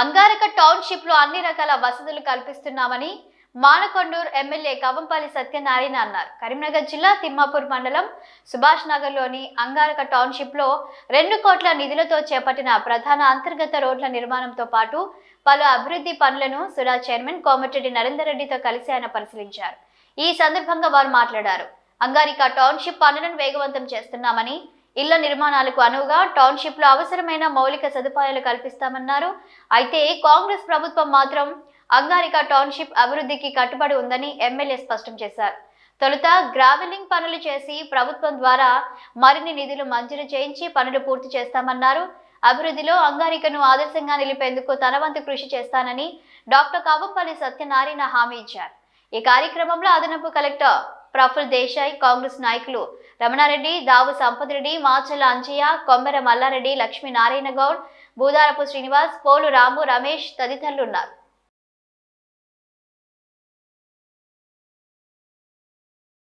అంగారక టౌన్షిప్లో అన్ని రకాల వసతులు కల్పిస్తున్నామని మానకొండూరు ఎమ్మెల్యే కవంపల్లి సత్యనారాయణ అన్నారు. కరీంనగర్ జిల్లా తిమ్మాపూర్ మండలం సుభాష్ నగర్లోని అంగారక టౌన్షిప్లో రెండు కోట్ల నిధులతో చేపట్టిన ప్రధాన అంతర్గత రోడ్ల నిర్మాణంతో పాటు పలు అభివృద్ధి పనులను సుడా చైర్మన్ కోమటిరెడ్డి నరేందర్ రెడ్డితో కలిసి ఆయన పరిశీలించారు. ఈ సందర్భంగా వారు మాట్లాడారు. అంగారిక టౌన్షిప్ పనులను వేగవంతం చేస్తున్నామని ఇళ్ళ నిర్మాణాలకు అనువుగా టౌన్షిప్లో అవసరమైన మౌలిక సదుపాయాలు కల్పిస్తామన్నారు. అయితే కాంగ్రెస్ ప్రభుత్వం మాత్రం అంగారిక టౌన్షిప్ అభివృద్ధికి కట్టుబడి ఉందని ఎమ్మెల్యే స్పష్టం చేశారు. తొలుత గ్రావెలింగ్ పనులు చేసి ప్రభుత్వం ద్వారా మరిన్ని నిధులు మంజూరు చేయించి పనులు పూర్తి చేస్తామన్నారు. అభివృద్ధిలో అంగారికను ఆదర్శంగా నిలిపేందుకు తనవంతు కృషి చేస్తానని డాక్టర్ కావంపల్లి సత్యనారాయణ హామీ ఇచ్చారు. ఈ కార్యక్రమంలో అదనపు కలెక్టర్ ప్రఫుల్ దేశాయ్ కాంగ్రెస్ నాయకులు రమణారెడ్డి దావు సంపత్ రెడ్డి మాచల అంజయ్య కొమ్మెర మల్లారెడ్డి లక్ష్మీ నారాయణ గౌడ్ భూదారపు శ్రీనివాస్ పోలు రాము రమేష్ తదితరులు ఉన్నారు